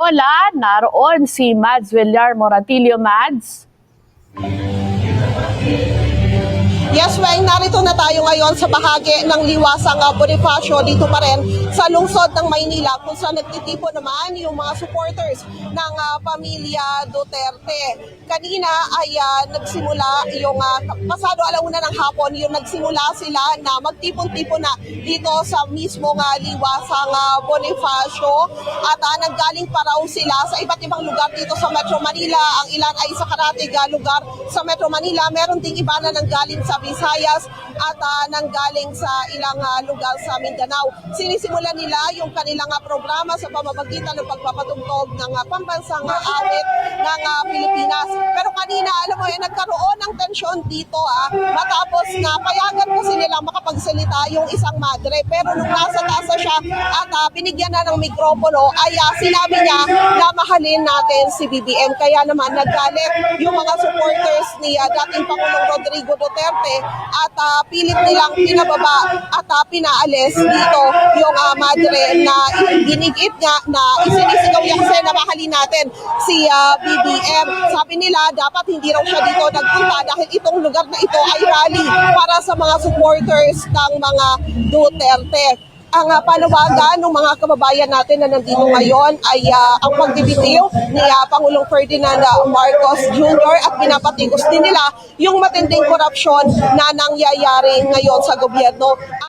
Wala, naroon si Mads Villar Moratilio Mads. Yes, Weng, narito na tayo ngayon sa bahagi ng liwasang uh, Bonifacio dito pa rin sa lungsod ng Maynila kung saan nagtitipo naman yung mga supporters ng ah, pamilya Duterte. Kanina ay ah, nagsimula yung uh, pasado alauna ng hapon, yung nagsimula sila na magtipon-tipon na dito sa mismo nga liwasang ah, Bonifacio at ah, nanggaling pa raw sila sa iba't ibang lugar dito sa Metro Manila. Ang ilan ay sa karatig ah, lugar sa Metro Manila. Meron ding iba na nanggaling sa Visayas at ah, nanggaling sa ilang ah, lugar sa Mindanao. Sinisimulan nila yung kanilang ah, programa sa pamamagitan ng pagpapatugtog ng ah, pambansang ah, awit ng ah, Pilipinas. Pero kanina, alam mo, eh, nagkaroon ng tensyon dito ah, matapos na payagan kasi makapagsalita yung isang madre. Pero nung nasa taas na siya at ah, binigyan na ng mikropono, ay ah, sinabi niya na mahalin natin si BBM. Kaya naman naggalit yung mga supporters ni ah, dating Pangulong Rodrigo Duterte at ah, pilit nilang pinababa at ah, pinaalis dito yung ah, madre na ginigit nga na isinisigaw niya kasi natin si ah, BBM. Sabi nila dapat hindi raw siya dito nagpunta dahil itong lugar na ito ay rally para sa mga supporters ng mga Duterte ang uh, panawagan ng mga kababayan natin na nandito ngayon ay ah, ang pagbibitiw ni ah, Pangulong Ferdinand Marcos Jr. at pinapatikos din nila yung matinding korupsyon na nangyayari ngayon sa gobyerno.